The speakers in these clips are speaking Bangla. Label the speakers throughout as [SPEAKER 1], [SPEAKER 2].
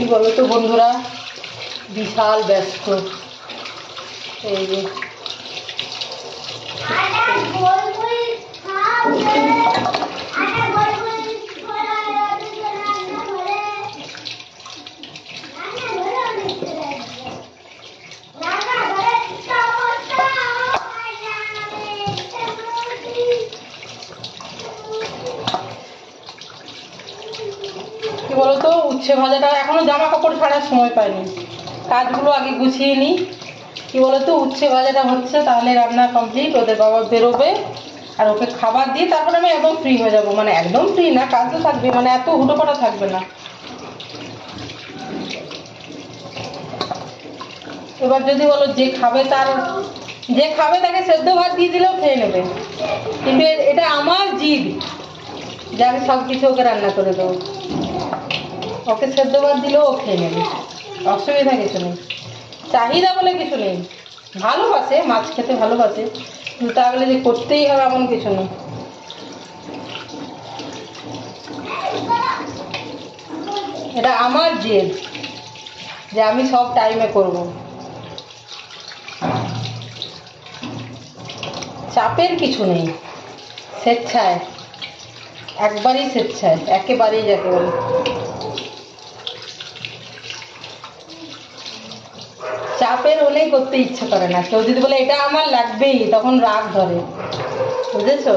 [SPEAKER 1] কি বলো তো বন্ধুরা? বিশাল ব্যস্ত। এই কি বলতো, উচ্ছে ভাজাটা এখনও জামা কাপড় ছাড়ার সময় পাইনি। কাজগুলো আগে গুছিয়ে নিই। কি বলতো, উচ্ছে ভাজাটা হচ্ছে, তাহলে রান্না কমপ্লিট ওদের বাবা বেরোবে, আর ওকে খাবার দিয়ে তারপরে আমি একদম ফ্রি হয়ে যাব। মানে একদম ফ্রি না কাজ তো থাকবে মানে এত হুটোপাটা থাকবে না। এবার যদি বলো যে খাবে তার, যে খাবে তাকে সেদ্ধ ভাত দিয়ে দিলেও খেয়ে নেবে। কিন্তু এটা আমার জিদ যে আমি সব কিছু ওকে রান্না করে দেবো। ওকে সেদ্ধ ভাত দিলেও ও খেয়ে নেবে। অসুবিধা কিছু নেই। চাহিদা বলে কিছু নেই। ভালোবাসে, মাছ খেতে ভালোবাসে। কিন্তু তা বলে যে করতেই হবে এমন কিছু নেই। এটা আমার জেদ যে আমি সব টাইমে করব। চাপের কিছু নেই। স্বেচ্ছায়। একবারই স্বেচ্ছায়। একেবারেই যাকে বলে। চাপের হলেই করতে ইচ্ছে করে না। কেউ যদি বলে, এটা আমার লাগবেই তখন রাগ ধরে। বুঝেছ?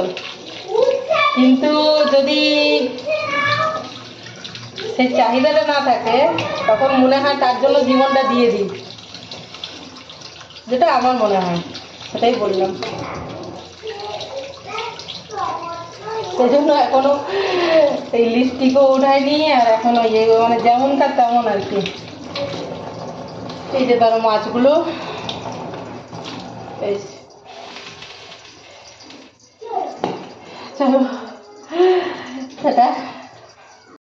[SPEAKER 1] কিন্তু যদি সেই চাহিদাটা না থাকে, তখন মনে হয় তার জন্য জীবনটা দিয়ে দিই। যেটা আমার মনে হয়। সেটাই বললাম। সেই জন্য এখনও এই লিপস্টিকও উঠায়নি আর এখনও ইয়ে মানে যেমনকার তেমন আর কি। এই যে ধরো মাছগুলো। এই চলো। টাটা